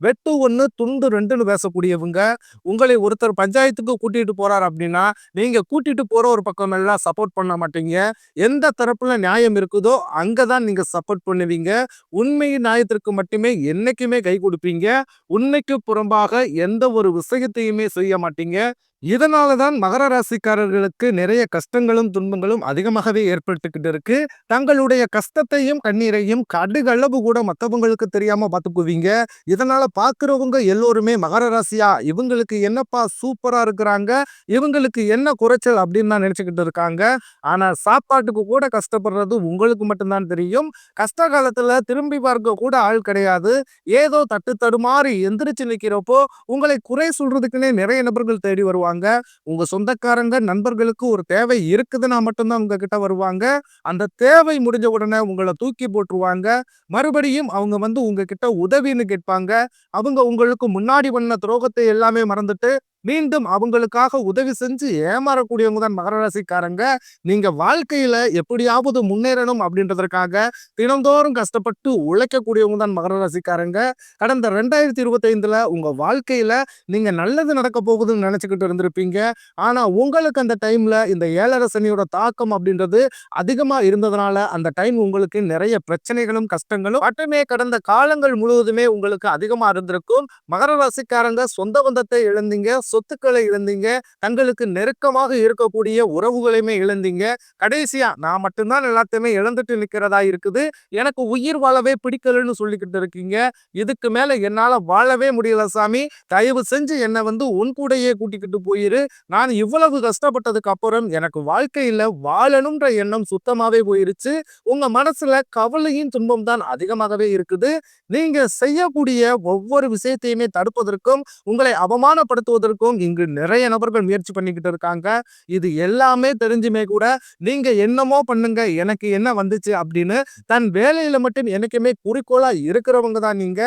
வெட்டு ஒன்று துண்டு ரெண்டுன்னு பேசக்கூடியவங்க உங்களை ஒருத்தர் பஞ்சாயத்துக்கு கூட்டிகிட்டு போகிறார் அப்படின்னா நீங்கள் கூட்டிகிட்டு போகிற ஒரு பக்கம் எல்லாம் சப்போர்ட் பண்ண மாட்டீங்க. எந்த தரப்பில் நியாயம் இருக்குதோ அங்கே தான் நீங்கள் சப்போர்ட் பண்ணுவீங்க. உண்மை நியாயத்திற்கு மட்டுமே என்றைக்குமே கை கொடுப்பீங்க. உண்மைக்கு புறம்பாக எந்த ஒரு விஷயத்தையுமே செய்ய மாட்டீங்க. இதனால தான் மகர ராசிக்காரர்களுக்கு நிறைய கஷ்டங்களும் துன்பங்களும் அதிகமாகவே ஏற்பட்டுக்கிட்டு இருக்கு. தங்களுடைய கஷ்டத்தையும் கண்ணீரையும் கடுகளவு கூட மற்றவங்களுக்கு தெரியாம பார்த்துக்குவீங்க. இதனால பாக்குறவங்க எல்லோருமே மகர ராசியா? இவங்களுக்கு என்னப்பா சூப்பரா இருக்கிறாங்க? இவங்களுக்கு என்ன குறைச்சல் அப்படின்னு தான் நினைச்சுக்கிட்டு இருக்காங்க. ஆனா சாப்பாட்டுக்கு கூட கஷ்டப்படுறது உங்களுக்கு மட்டும்தான் தெரியும். கஷ்ட காலத்துல திரும்பி பார்க்க கூட ஆள் கிடையாது. ஏதோ தட்டு தடுமாறி எந்திரிச்சு நிற்கிறப்போ உங்களை குறை சொல்றதுக்குன்னே நிறைய நபர்கள் தேடி வருவாங்க. வருவாங்க. உங்க சொந்தக்காரங்க நண்பர்களுக்கு ஒரு தேவை இருக்குதுன்னா மட்டும்தான் உங்ககிட்ட வருவாங்க. அந்த தேவை முடிஞ்ச உடனே உங்களை தூக்கி போட்டுருவாங்க. மறுபடியும் அவங்க வந்து உங்ககிட்ட உதவின்னு கேட்பாங்க. அவங்க உங்களுக்கு முன்னாடி பண்ண துரோகத்தை எல்லாமே மறந்துட்டு மீண்டும் அவங்களுக்காக உதவி செஞ்சு ஏமாறக்கூடியவங்க தான் மகர ராசிக்காரங்க நீங்க வாழ்க்கையில எப்படியாவது முன்னேறணும் அப்படின்றதற்காக தினந்தோறும் கஷ்டப்பட்டு உழைக்கக்கூடியவங்க தான் மகர ராசிக்காரங்க கடந்த ரெண்டாயிரத்தி இருபத்தி ஐந்துல உங்க வாழ்க்கையில நீங்க நல்லது நடக்க போகுதுன்னு நினைச்சுக்கிட்டு இருந்திருப்பீங்க. ஆனா உங்களுக்கு அந்த டைம்ல இந்த ஏழரை சனியோட தாக்கம் அப்படின்றது அதிகமா இருந்ததுனால அந்த டைம் உங்களுக்கு நிறைய பிரச்சனைகளும் கஷ்டங்களும் மட்டுமே கடந்த காலங்கள் முழுவதுமே உங்களுக்கு அதிகமா இருந்திருக்கும். மகர ராசிக்காரங்க சொந்த பந்தத்தை இழந்தீங்க. சொத்துக்களை இழந்தீங்க. தங்களுக்கு நெருக்கமாக இருக்கக்கூடிய உறவுகளையுமே இழந்தீங்க. கடைசியா நான் மட்டும்தான் எல்லாத்தையுமே இழந்துட்டு நிக்கிறதா இருக்குது. எனக்கு உயிர் வாழவே பிடிக்கலன்னு சொல்லிக்கிட்டு இருக்கீங்க. இதுக்கு மேல என்னால வாழவே முடியல சாமி. தயவு செஞ்சு என்னை வந்து உன் கூடையே கூட்டிக்கிட்டு போயிரு. நான் இவ்வளவு கஷ்டப்பட்டதுக்கு அப்புறம் எனக்கு வாழ்க்கையில வாழணும்ன்ற எண்ணம் சுத்தமாவே போயிருச்சு. உங்க மனசுல கவலையும் துன்பம் தான் அதிகமாகவே இருக்குது. நீங்க செய்யக்கூடிய ஒவ்வொரு விஷயத்தையுமே தடுப்பதற்கும் உங்களை அவமானப்படுத்துவதற்கும் இருக்கும் இங்கு நிறைய நபர்கள் முயற்சி பண்ணிக்கிட்டு இருக்காங்க. இது எல்லாமே தெரிஞ்சுமே கூட நீங்க என்னமோ பண்ணுங்க எனக்கு என்ன வந்துச்சு அப்படின்னு தன் வேலையில மட்டும் எனக்குமே குறிக்கோளா இருக்கிறவங்க தான் நீங்க.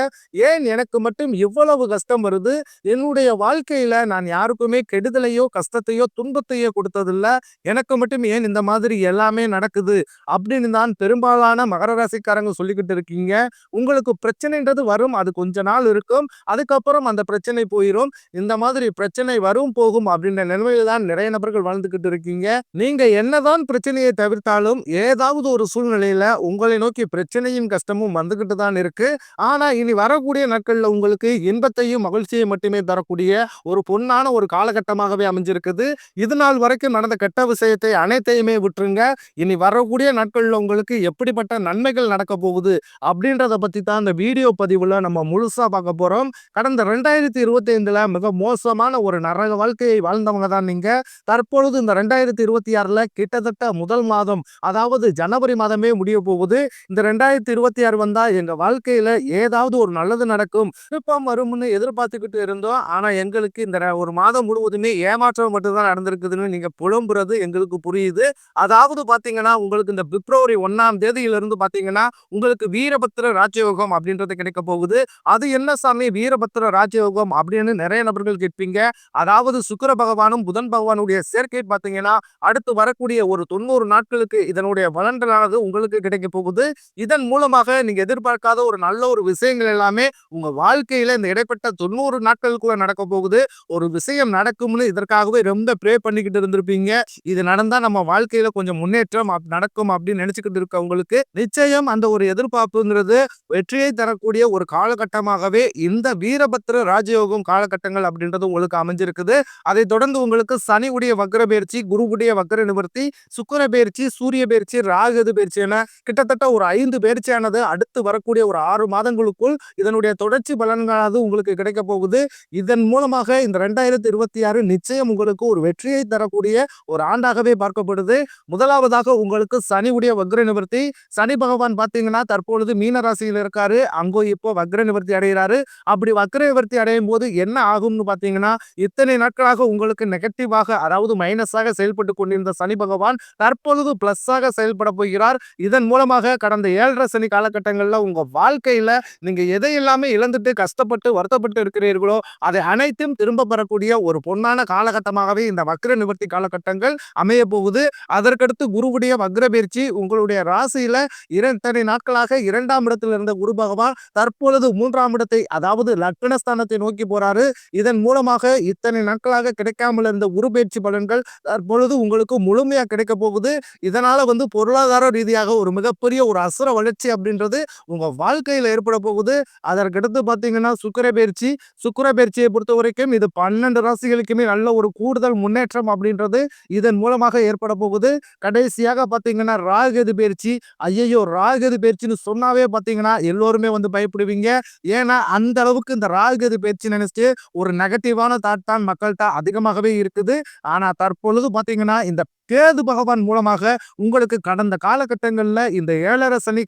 ஏன் எனக்கு மட்டும் இவ்வளவு கஷ்டம் வருது? என்னுடைய வாழ்க்கையில நான் யாருக்குமே கெடுதலையோ கஷ்டத்தையோ துன்பத்தையோ கொடுத்ததில்ல. எனக்கு மட்டும் ஏன் இந்த மாதிரி எல்லாமே நடக்குது? அப்படின்னு தான் பெரும்பாலான மகர ராசிக்காரங்க சொல்லிக்கிட்டு இருக்கீங்க. உங்களுக்கு பிரச்சனைன்றது வரும் அது கொஞ்ச நாள் இருக்கும். அதுக்கப்புறம் அந்த பிரச்சனை போயிடும் இந்த மாதிரி பிரச்சனை வரும் போகும் அப்படின்ற நிலைமையில தான் நிறைய நபர்கள் வாழ்ந்துகிட்டு இருக்கீங்க. நீங்க என்னதான் பிரச்சனையை தவிர்த்தாலும் ஏதாவது ஒரு சூழ்நிலையில உங்களை நோக்கி பிரச்சனையும் கஷ்டமும் வந்துகிட்டு தான் இருக்கு. ஆனா இனி வரக்கூடிய நாட்கள்ல உங்களுக்கு இன்பத்தையும் மகிழ்ச்சியை மட்டுமே தரக்கூடிய ஒரு பொன்னான ஒரு காலகட்டமாகவே அமைஞ்சிருக்குது. இது நாள் வரைக்கும் நடந்த கெட்ட விஷயத்தை அனைத்தையுமே விட்டுருங்க. இனி வரக்கூடிய நாட்கள்ல உங்களுக்கு எப்படிப்பட்ட நன்மைகள் நடக்க போகுது அப்படின்றத பத்தி தான் இந்த வீடியோ பதிவுல நம்ம முழுசா பார்க்க போறோம். கடந்த ரெண்டாயிரத்தி இருபத்தி ஐந்துல மிக மோசமான ஒரு நரக வாழ்க்கையை வாழ்ந்தவங்க தான் நீங்க. தற்பொழுது இந்த ரெண்டாயிரத்தி இருபத்தி ஆறுல கிட்டத்தட்ட முதல் மாதம் அதாவது ஜனவரி மாதமே முடிய போகுது. இந்த ரெண்டாயிரத்தி இருபத்தி ஆறு வந்தா எங்க வாழ்க்கையில ஏதாவது ஒரு நல்லது நடக்கும். திருப்பம் வரும்னு எதிர்பார்த்துக்கிட்டு இருந்தோம். ஆனா எங்களுக்கு இந்த ஒரு மாதம் முழுவதுமே ஏமாற்றம் மட்டும்தான் நடந்திருக்குதுன்னு நீங்க புலம்புறது எங்களுக்கு புரியுது. அதாவது பாத்தீங்கன்னா உங்களுக்கு இந்த பிப்ரவரி ஒன்னாம் தேதியிலிருந்து பாத்தீங்கன்னா உங்களுக்கு வீரபத்திர ராஜயோகம் அப்படின்றது கிடைக்க போகுது. அது என்ன சாமி? வீரபத்திர ராஜயோகம் அப்படின்னு நிறைய நபர்கள் கேட்பீங்க. அதாவது சுக்கர பகவானும் புதன் பகவானுடைய சேர்க்கை பார்த்தீங்கன்னா அடுத்து வரக்கூடிய ஒரு தொண்ணூறு நாட்களுக்கு இதனுடைய பலன்களானது உங்களுக்கு கிடைக்க போகுது. இதன் மூலமாக நீங்க எதிர்பார்க்காத ஒரு நல்ல ஒரு விஷயங்கள் எல்லாமே உங்க வாழ்க்கையில இந்த இடைப்பட்ட தொண்ணூறு நாட்களுக்குள்ள நடக்க போகுது. ஒரு விஷயம் நடக்கும்னு இதற்காகவே ரொம்ப ப்ரே பண்ணிக்கிட்டு இருந்திருப்பீங்க. இது நடந்தா நம்ம வாழ்க்கையில கொஞ்சம் முன்னேற்றம் நடக்கும் அப்படின்னு நினைச்சுக்கிட்டு இருக்கவங்களுக்கு நிச்சயம் அந்த ஒரு எதிர்பார்ப்புங்கிறது வெற்றியை தரக்கூடிய ஒரு காலகட்டமாகவே இந்த வீரபத்திர ராஜயோகம் காலகட்டங்கள் அப்படின்றது உங்களுக்கு அமைஞ்சிருக்குது. அதை தொடர்ந்து உங்களுக்கு சனி உடைய வக்கர பயிற்சி குருவுடைய வக்கர நிவர்த்தி சுக்கர பயிற்சி சூரிய பயிற்சி ராகது பயிற்சி என கிட்டத்தட்ட ஒரு ஐந்து பயிற்சியானது அடுத்து வரக்கூடிய ஒரு ஆறு மாதங்களுக்குள் இதனுடைய தொடர்ச்சி பலன்களானது உங்களுக்கு கிடைக்க போகுது. இதன் மூலமாக இந்த ரெண்டாயிரத்தி இருபத்தி ஆறு நிச்சயம் உங்களுக்கு ஒரு வெற்றியை தரக்கூடிய ஒரு ஆண்டாகவே பார்க்கப்படுது. முதலாவதாக உங்களுக்கு சனி உடைய வக்ர நிவர்த்தி. சனி பகவான் பார்த்தீங்கன்னா தற்பொழுது மீன ராசியில் இருக்காரு. அங்கோ இப்போ வக்ர நிவர்த்தி அடைகிறாரு. அப்படி வக்ர நிவர்த்தி அடையும் போது என்ன ஆகும்னு பார்த்தீங்கன்னா இத்தனை நாட்களாக உங்களுக்கு நெகட்டிவாக அதாவது மைனஸாக செயல்பட்டு கொண்டிருந்த சனி பகவான் தற்பொழுது பிளஸ்ஸாக செயல்பட போகிறார். இதன் மூலமாக கடந்த ஏழரை சனி காலகட்டங்களில் உங்கள் வாழ்க்கையில நீங்க எதை எல்லாமே இழந்துட்டு கஷ்டப்பட்டு வருத்தப்பட்டு இருக்கிறீர்களோ அதை அனைத்தும் திரும்ப பெறக்கூடிய ஒரு பொன்னான காலகட்டமாகவே இந்த வக்ர நிவர்த்தி காலகட்டங்கள் அமைய போகுது. அதற்கடுத்து குருவுடைய வக்ர பயிற்சி உங்களுடைய ராசியில இரண்டரை நாட்களாக இரண்டாம் இடத்தில் இருந்த குரு பகவான் தற்பொழுது மூன்றாம் இடத்தை அதாவது லக்னஸ்தானத்தை நோக்கி போறாரு. இதன் மூலமாக இத்தனை நாட்களாக கிடைக்காமல் இருந்த குரு பலன்கள் தற்பொழுது உங்களுக்கு முழுமையாக கிடைக்க போகுது. இதனால் வந்து பொருளாதார ரீதியாக ஒரு மிகப்பெரிய ஒரு அசுர வளர்ச்சி அப்படின்றது உங்கள் வாழ்க்கையில் ஏற்பட போகுது. அதற்கடுத்து பார்த்தீங்கன்னா சுக்கர பயிற்சி. சுக்கிர பயிற்சியை பொறுத்த வரைக்கும் இது பன்னெண்டு ராசிகளுக்குமே நல்ல ஒரு கூடுதல் முன்னேற்றம் அப்படின்றது இதன் மூலமாக ஏற்பட போகுது. கடைசியாக பார்த்தீங்கன்னா ராகது பயிற்சி. ஐயையோ! ராகது பயிற்சின்னு சொன்னாவே பார்த்தீங்கன்னா எல்லோருமே வந்து பயப்படுவீங்க. ஏன்னா அந்த அளவுக்கு இந்த ராகது பயிற்சி நினைச்சிட்டு ஒரு நெகட்டிவான தாட் தான் மக்கள்கிட்ட அதிகமாகவே இருக்குது. ஆனால் தற்பொழுது பார்த்தீங்கன்னா இந்த கேது பகவான் மூலமாக உங்களுக்கு கடந்த காலகட்டங்களில் இந்த ஏழரை சனி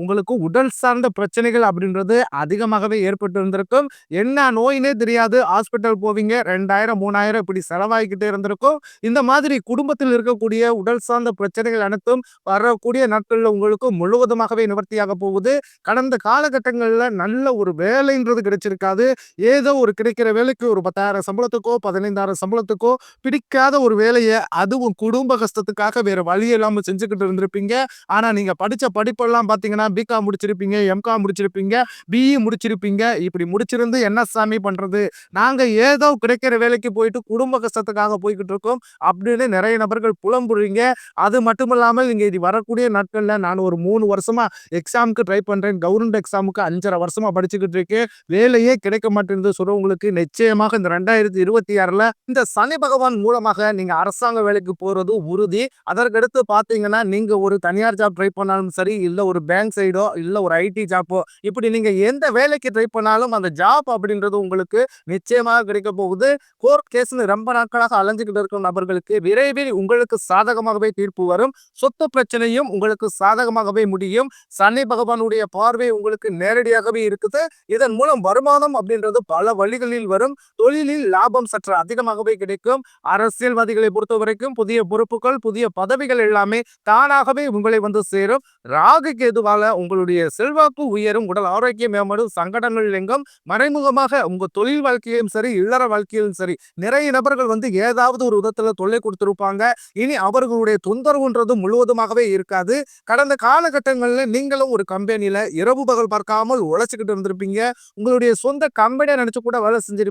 உங்களுக்கு உடல் சார்ந்த பிரச்சனைகள் அப்படின்றது அதிகமாகவே ஏற்பட்டு இருந்திருக்கும் என்ன நோயினே தெரியாது. ஹாஸ்பிட்டல் போவீங்க ரெண்டாயிரம் மூணாயிரம் இப்படி செலவாகிக்கிட்டே இருந்திருக்கும். இந்த மாதிரி குடும்பத்தில் இருக்கக்கூடிய உடல் சார்ந்த பிரச்சனைகள் அனைத்தும் வரக்கூடிய நாட்களில் உங்களுக்கு முழுவதுமாகவே நிவர்த்தியாக போகுது. கடந்த காலகட்டங்களில் நல்ல ஒரு வேலைன்றது கிடைச்சிருக்காது. ஏதோ ஒரு கிடைக்கிற வேலை வேலைக்கு ஒரு பத்தாயிரம் சம்பளத்துக்கோ பதினைந்தாயிரம் சம்பளத்துக்கோ பிடிக்காத ஒரு வேலையை அதுவும் குடும்ப கஷ்டத்துக்காக வேற வழி இல்லாமல் செஞ்சுக்கிட்டு இருந்திருப்பீங்க. ஆனா நீங்க படிச்ச படிப்பெல்லாம் பாத்தீங்கன்னா பிகாம் முடிச்சிருப்பீங்க எம்காம் முடிச்சிருப்பீங்க பிஇ முடிச்சிருப்பீங்க. இப்படி முடிச்சிருந்து என்ன சாமி பண்றது? நாங்க ஏதோ கிடைக்கிற வேலைக்கு போயிட்டு குடும்ப கஷ்டத்துக்காக போய்கிட்டு இருக்கோம் அப்படின்னு நிறைய நபர்கள் புலம்புறீங்க. அது மட்டும் இல்லாமல் நீங்க இது வரக்கூடிய நாட்கள்ல நான் ஒரு மூணு வருஷமா எக்ஸாமுக்கு ட்ரை பண்றேன். கவர்மெண்ட் எக்ஸாமுக்கு அஞ்சரை வருஷமா படிச்சுக்கிட்டு இருக்கேன். வேலையே கிடைக்க மாட்டேங்குது சொல்றவங்களுக்கு. நிச்சயமாக இந்த ரெண்டாயிரத்தி இருபத்தி ஆறுல இந்த சனி பகவான் மூலமாக நீங்க அரசாங்க வேலைக்கு போறது உறுதி. அதற்கடுத்து பாத்தீங்கன்னா நீங்க ஒரு தனியார் ஜாப் ட்ரை பண்ணாலும் சரி இல்ல ஒரு பேங்க் சைடோ இல்ல ஒரு ஐடி ஜாப்போ இப்படி நீங்க எந்த வேலைக்கு ட்ரை பண்ணாலும் அந்த ஜாப் அப்படின்றது உங்களுக்கு நிச்சயமாக கிடைக்க போகுது. கோர்ட் கேஸ்னு ரொம்ப நாட்களாக அலைஞ்சுக்கிட்டு இருக்கும் நபர்களுக்கு விரைவில் உங்களுக்கு சாதகமாகவே தீர்ப்பு வரும். சொத்து பிரச்சனையும் உங்களுக்கு சாதகமாகவே முடியும். சனி பகவானுடைய பார்வை உங்களுக்கு நேரடியாகவே இருக்குது. இதன் மூலம் வருமானம் அப்படின்றது பல வழிகளில் வரும். தொழிலில் லாபம் சற்று அதிகமாகவே கிடைக்கும். அரசியல்வாதிகளை பொறுத்த வரைக்கும் புதிய பொறுப்புகள் புதிய பதவிகள் எல்லாமே தானாகவே உங்களை வந்து சேரும். ராகுக்கு எதுவாக உங்களுடைய செல்வாக்கு உயரும். உடல் ஆரோக்கியம் மேம்படும். சங்கடங்கள் எங்கும் மறைமுகமாக உங்க தொழில் வாழ்க்கையிலும் சரி இல்லற வாழ்க்கையிலும் சரி நிறைய நபர்கள் வந்து ஏதாவது ஒரு விதத்துல தொல்லை கொடுத்திருப்பாங்க. இனி அவர்களுடைய தொந்தரவுன்றது முழுவதுமாகவே இருக்காது. கடந்த காலகட்டங்களில் நீங்களும் ஒரு கம்பெனியில இரவு பகல் பார்க்காமல் உழைச்சிக்கிட்டு இருந்திருப்பீங்க. உங்களுடைய சொந்த கம்பெனியை நினைச்சு கூட வேலை செஞ்சிருப்பீங்க.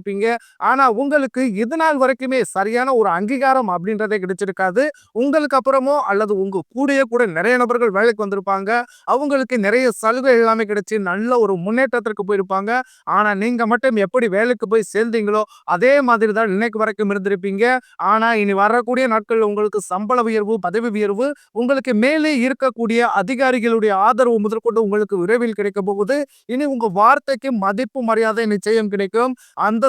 ஆனா உங்களுக்கு இது நாள் வரைக்குமே சரியான ஒரு அங்கீகாரம் அப்படின்றதே கிடைச்சிருக்காது. உங்களுக்கு அப்புறமோ அல்லது உங்கள் கூடயே கூட நிறைய நபர்கள் வேலைக்கு வந்திருப்பாங்க. அவங்களுக்கு நிறைய சலுகை எல்லாமே கிடைச்சி நல்ல ஒரு முன்னேற்றத்திற்கு போயிருப்பாங்க. ஆனால் நீங்கள் மட்டும் எப்படி வேலைக்கு போய் சேர்ந்தீங்களோ அதே மாதிரி தான் இன்னைக்கு வரைக்கும் இருந்திருப்பீங்க. ஆனால் இனி வரக்கூடிய நாட்கள் உங்களுக்கு சம்பள உயர்வு பதவி உயர்வு உங்களுக்கு மேலே இருக்கக்கூடிய அதிகாரிகளுடைய ஆதரவு முதற்கொண்டு உங்களுக்கு விரைவில் கிடைக்க போகுது. இனி உங்கள் வார்த்தைக்கு மதிப்பு மரியாதை நிச்சயம் கிடைக்கும். அந்த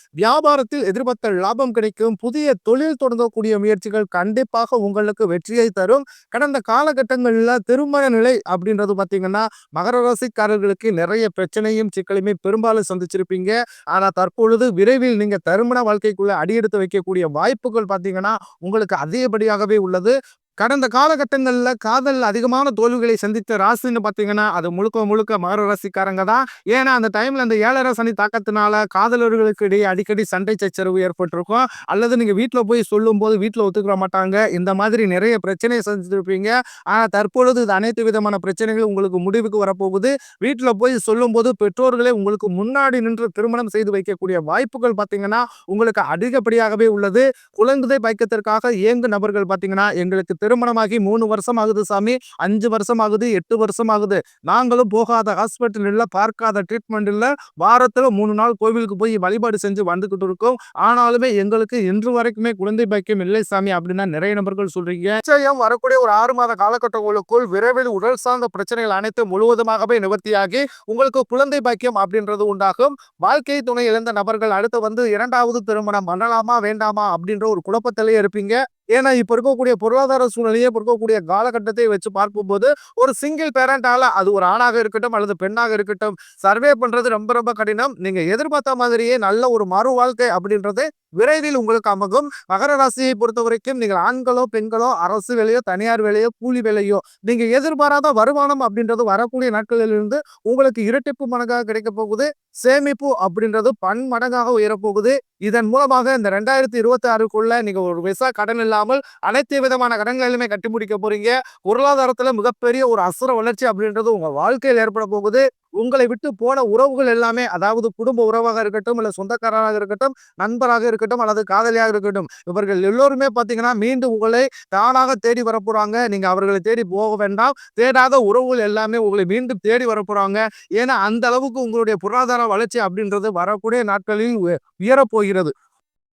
வியாபாரத்தில் எதிர்பார்த்த லாபம் கிடைக்கும். புதிய தொழில் தொடங்கக்கூடிய முயற்சிகள் கண்டிப்பாக உங்களுக்கு வெற்றியை தரும். கடந்த காலகட்டங்களில் திருமண நிலை அப்படின்றது பார்த்தீங்கன்னா மகர ராசிக்காரர்களுக்கு நிறைய பிரச்சனையும் சிக்கலையுமே பெரும்பாலும் சந்திச்சிருப்பீங்க. ஆனால் தற்பொழுது விரைவில் நீங்கள் திருமண வாழ்க்கைக்குள்ள அடியெடுத்து வைக்கக்கூடிய வாய்ப்புகள் பார்த்தீங்கன்னா உங்களுக்கு அதிகப்படியாகவே உள்ளது. கடந்த காலகட்டங்களில் காதல் அதிகமான தோல்விகளை சந்தித்த ராசின்னு பார்த்தீங்கன்னா அது முழுக்க முழுக்க மகர ராசிக்காரங்க தான். ஏன்னா அந்த டைமில் அந்த ஏழரை சனி தாக்கத்தினால காதலர்களுக்கு இடையே அடிக்கடி சண்டை சச்சரவு ஏற்பட்டிருக்கும். அல்லது நீங்கள் வீட்டில் போய் சொல்லும்போது வீட்டில் ஒத்துக்கிற மாட்டாங்க. இந்த மாதிரி நிறைய பிரச்சனையை சந்திச்சிருப்பீங்க ஆனால் தற்பொழுது இது அனைத்து விதமான பிரச்சனைகள் உங்களுக்கு முடிவுக்கு வரப்போகுது. வீட்டில் போய் சொல்லும்போது பெற்றோர்களே உங்களுக்கு முன்னாடி நின்று திருமணம் செய்து வைக்கக்கூடிய வாய்ப்புகள் பார்த்தீங்கன்னா உங்களுக்கு அதிகப்படியாகவே உள்ளது. குழந்தை பைக்கத்திற்காக இயங்கு நபர்கள் பார்த்தீங்கன்னா எங்களுக்கு திருமணமாகி மூணு வருஷம் ஆகுது சாமி அஞ்சு வருஷம் ஆகுது எட்டு வருஷம் ஆகுது நாங்களும் போகாத ஹாஸ்பிட்டல் இல்லை பார்க்காத ட்ரீட்மெண்ட் இல்லை வாரத்தில் மூணு நாள் கோவிலுக்கு போய் வழிபாடு செஞ்சு வந்துக்கிட்டு இருக்கோம். ஆனாலுமே எங்களுக்கு இன்று வரைக்குமே குழந்தை பாக்கியம் இல்லை சாமி அப்படின்னா நிறைய நபர்கள் சொல்றீங்க. நிச்சயம் வரக்கூடிய ஒரு ஆறு மாத காலகட்டங்களுக்குள் விரைவில் உடல் சார்ந்த பிரச்சனைகள் அனைத்து முழுவதுமாகவே நிவர்த்தியாகி உங்களுக்கு குழந்தை பாக்கியம் அப்படின்றது உண்டாகும். வாழ்க்கை துணை இழந்த நபர்கள் அடுத்து வந்து இரண்டாவது திருமணம் பண்ணலாமா வேண்டாமா அப்படின்ற ஒரு குழப்பத்திலேயே இருப்பீங்க. ஏன்னா இப்போ இருக்கக்கூடிய பொருளாதார சூழ்நிலையை இப்போ இருக்கக்கூடிய காலகட்டத்தை வச்சு பார்க்கும்போது ஒரு சிங்கிள் பேரண்டால அது ஒரு ஆணாக இருக்கட்டும் அல்லது பெண்ணாக இருக்கட்டும் சர்வே பண்றது ரொம்ப ரொம்ப கடினம். நீங்க எதிர்பார்த்த மாதிரியே நல்ல ஒரு மறு வாழ்க்கை அப்படின்றது விரைவில் உங்களுக்கு அமகும் மகர ராசியை பொறுத்த வரைக்கும் நீங்கள் ஆண்களோ பெண்களோ அரசு வேலையோ தனியார் வேலையோ கூலி வேலையோ நீங்க எதிர்பாராத வருமானம் அப்படின்றது வரக்கூடிய நாட்களிலிருந்து உங்களுக்கு இரட்டிப்பு மடங்காக கிடைக்க போகுது. சேமிப்பு அப்படின்றது பன்மடங்காக உயரப்போகுது. இதன் மூலமாக இந்த ரெண்டாயிரத்தி இருபத்தி ஆறுக்குள்ள நீங்க ஒரு விசா கடன் இல்லாமல் அனைத்து விதமான கடன்களிலுமே கட்டி முடிக்க போறீங்க. பொருளாதாரத்துல மிகப்பெரிய ஒரு அசுர வளர்ச்சி அப்படின்றது உங்க வாழ்க்கையில் ஏற்பட போகுது. உங்களை விட்டு போன உறவுகள் எல்லாமே அதாவது குடும்ப உறவாக இருக்கட்டும் இல்லை சொந்தக்காரராக இருக்கட்டும் நண்பராக இருக்கட்டும் அல்லது காதலியாக இருக்கட்டும் இவர்கள் எல்லோருமே பார்த்தீங்கன்னா மீண்டும் உங்களை தானாக தேடி வரப்போறாங்க. நீங்க அவர்களை தேடி போக வேண்டாம். தேடாத உறவுகள் எல்லாமே உங்களை மீண்டும் தேடி வரப்போறாங்க. ஏன்னா அந்த அளவுக்கு உங்களுடைய பொருளாதார வளர்ச்சி அப்படின்றது வரக்கூடிய நாட்களில் உயரப்போகிறது. உயரப் போகிறது